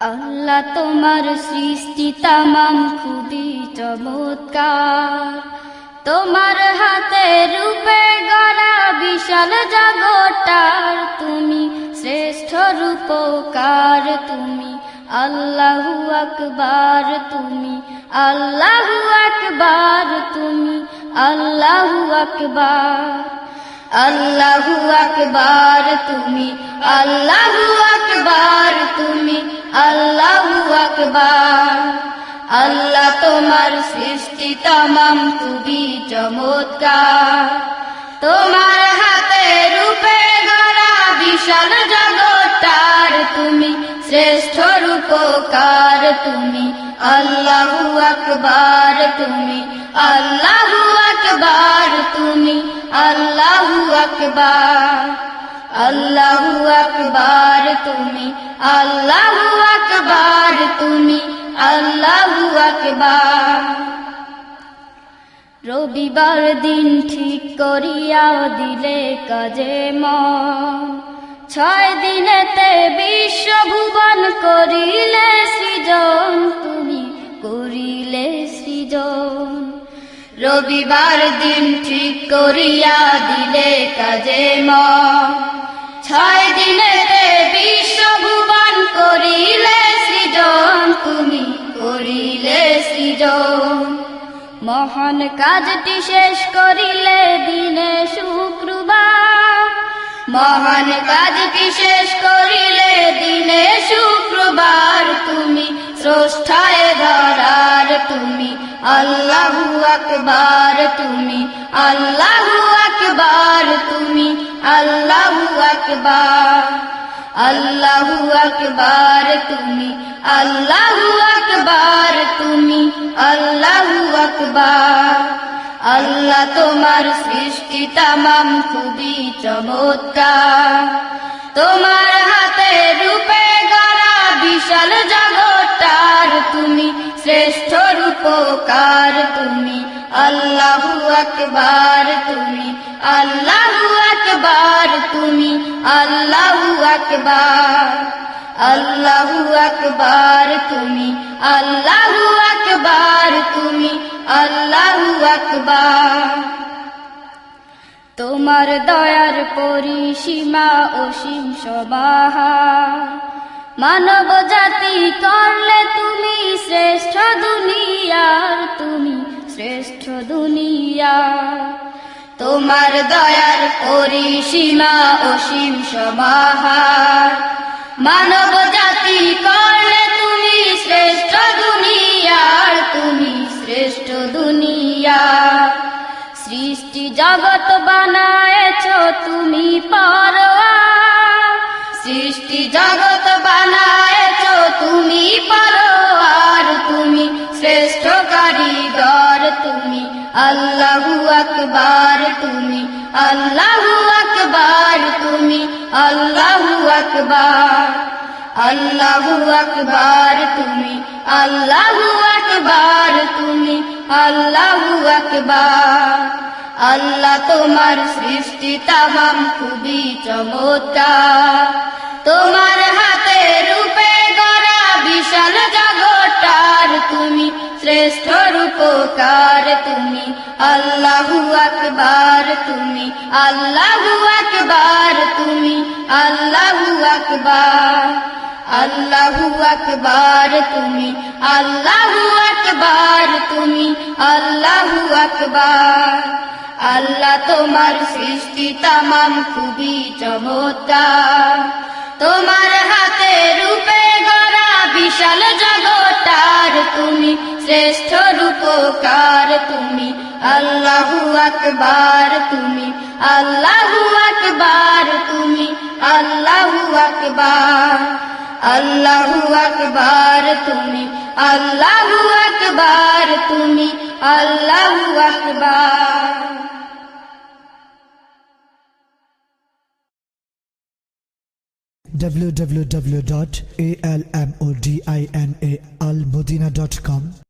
আল্লাহ তোমার সৃষ্টি তামাম খুবই চমৎকার। তোমার হাতে রূপে গড়া বিশাল জগটার তুমি শ্রেষ্ঠ রূপকার, তুমি আল্লাহু আকবার, তুমি আল্লাহু আকবার, তুমি আল্লাহু আকবার। আল্লাহু আকবার, তুমি আল্লাহু তুমি আল্লাহু আকবার। আল্লাহ তোমার সৃষ্টি তামাম খুবই চমৎকার। তোমার হাতে রূপে গড়া বিশাল জগৎটার তুমি শ্রেষ্ঠ রূপকার। তুমি আল্লাহু আকবার, তুমি আল্লাহু আকবার, তুমি আল্লাহু আকবার। আল্লাহু আকবার তুমি, আল্লাহু আকবার তুমি, আল্লাহু আকবার। রবিবার দিন ঠিক করিয়া দিলে কাজে মন। ছয় দিনেতে বিশ্বভুবন করিলে সৃজন, তুমি করিলে সৃজন। রবিবার দিন ঠিক করিয়া দিলে কাজে মন। ছয় দিনেতে বিশ্বভুবন করিলে সৃজন, তুমি করিলে সৃজন। মহান কাজটি শেষ করিলে দিনে শুক্রবার। মহান কাজটি শেষ করিলে দিনে শুক্রবার। তুমি স্রষ্টায় ধরার, তুমি আল্লাহু আকবার, তুমি আল্লাহু আকবার, তুমি আল্লাহু আকবার আল্লাহু আকবার, তুমি আল্লাহু আকবার, তুমি আল্লাহু আকবার। আল্লাহ তোমার সৃষ্টি তামাম খুবই চমৎকার। তোমার হাতে রূপে গড়া বিশাল জগৎটার, তুমি শ্রেষ্ঠ রূপকার, তুমি আল্লাহু আকবার তুমি, আল্লাহু আকবার তুমি, আল্লাহু আকবার আল্লাহু আকবার তুমি, আল্লাহু আকবার তুমি, আল্লাহু আকবার। তোমার দয়ার পরিসীমা অসীম সবাহা মানব জাতি করলে তুমি শ্রেষ্ঠ দুনিয়ার তুমি। শ্রেষ্ঠ দুনিয়া। তোমার দয়ার পরিসীমা অসীম সমাহার। মানব জাতি করলে তুমি শ্রেষ্ঠ দুনিয়ার তুমি শ্রেষ্ঠ দুনিয়া। সৃষ্টি জগৎ বানায়েছ শ্রেষ্ঠ কারিগর তুমি, আল্লাহু আকবার তুমি, আল্লাহু আকবার তুমি, আল্লাহু আকবার আল্লাহু আকবার তুমি, আল্লাহু আকবার তুমি, আল্লাহু আকবার। আল্লাহ তোমার সৃষ্টি তামাম খুবই চমৎকার। তোমার শ্রেষ্ঠ রূপকার তুমি। আল্লাহু আকবার তুমি। আল্লাহু আকবার তুমি। আল্লাহু আকবার। আল্লাহু আকবার তুমি। আল্লাহু আকবার তুমি। আল্লাহু আকবার। আল্লাহ তোমার সৃষ্টি তামাম খুবই চমৎকার। শ্রেষ্ঠ রূপকার তুমি। আল্লাহু আকবার তুমি। আল্লাহু আকবার তুমি। আল্লাহু আকবার। আল্লাহু আকবার তুমি। আল্লাহু আকবার তুমি। আল্লাহু আকবার। www.almodinaalmodina.com